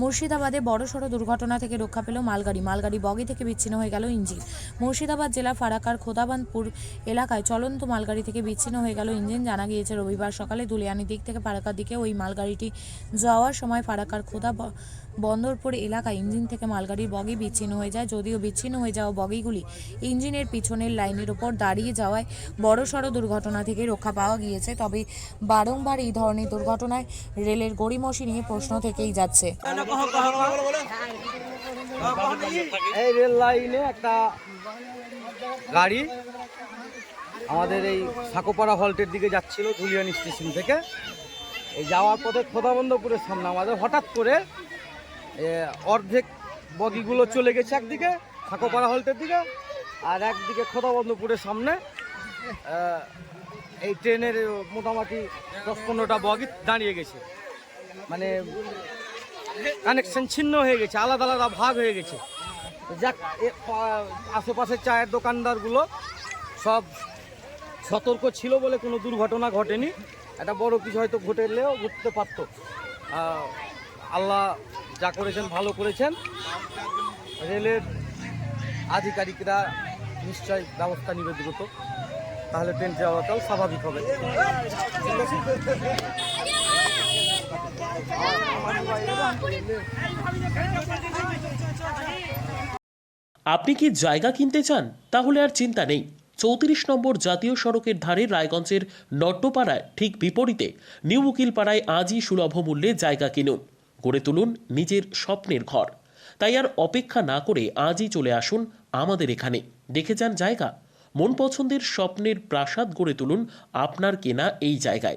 মুর্শিদাবাদে বড়সড় দুর্ঘটনা থেকে রক্ষা পেল মালগাড়ি। মালগাড়ি বগি থেকে বিচ্ছিন্ন হয়ে গেল ইঞ্জিন। মুর্শিদাবাদ জেলা ফারাকার খোদাবানপুর এলাকায় চলন্ত মালগাড়ি থেকে বিচ্ছিন্ন হয়ে গেল ইঞ্জিন। জানা গিয়েছে, রবিবার সকালে দুলিয়ানি দিক থেকে ফারাকার দিকে ওই মালগাড়িটি যাওয়ার সময় ফারাকার খোদা বন্দরপুর এলাকায় ইঞ্জিন থেকে মালগাড়ির বগি বিচ্ছিন্ন হয়ে যায়। যদিও বিচ্ছিন্ন হয়ে যাওয়া বগিগুলি ইঞ্জিনের পিছনের লাইনের ওপর দাঁড়িয়ে যাওয়ায় বড়সড় দুর্ঘটনা থেকে রক্ষা পাওয়া গিয়েছে। তবে বারংবার এই ধরনের দুর্ঘটনায় রেলের গড়িমসি নিয়ে প্রশ্ন থেকেই যাচ্ছে। এই রেল লাইনে একটা গাড়ি আমাদের এই সাকোপাড়া হল্টের দিকে যাচ্ছিল ধুলিয়ানি স্টেশন থেকে। এই যাওয়ার পথে খোদাবন্দপুরের সামনে আমাদের হঠাৎ করে অর্ধেক বগিগুলো চলে গেছে একদিকে, সাকোপাড়া হল্টের দিকে, আর একদিকে খোদাবন্দপুরের সামনে এই ট্রেনের মোটামুটি দশ পনেরোটা বগি দাঁড়িয়ে গেছে। মানে কানেকশন ছিন্ন হয়ে গেছে, আলাদা আলাদা ভাগ হয়ে গেছে। যাক আশেপাশের চায়ের দোকানদারগুলো সব সতর্ক ছিল বলে কোনো দুর্ঘটনা ঘটেনি। একটা বড় কিছু হয়তো ঘটেলেও ঘটতে পারতো। আল্লাহ যা করেছেন, ভালো করেছেন। রেলের আধিকারিকরা নিশ্চয় ব্যবস্থা নিবে দ্রুত। তাহলে ট্রেন চলাচল স্বাভাবিক হবে। আপনি কি জায়গা কিনতে চান? তাহলে আর চিন্তা নেই। চৌত্রিশ নম্বর জাতীয় সড়কের ধারে রায়গঞ্জের নট্টপাড়ায় ঠিক বিপরীতে নিউ উকিলপাড়ায় আজই সুলভ মূল্যে জায়গা কিনুন। গড়ে তুলুন নিজের স্বপ্নের ঘর। তাই আর অপেক্ষা না করে আজই চলে আসুন আমাদের এখানে। দেখে যান জায়গা। মন পছন্দের স্বপ্নের প্রাসাদ গড়ে তুলুন আপনার কেনা এই জায়গায়।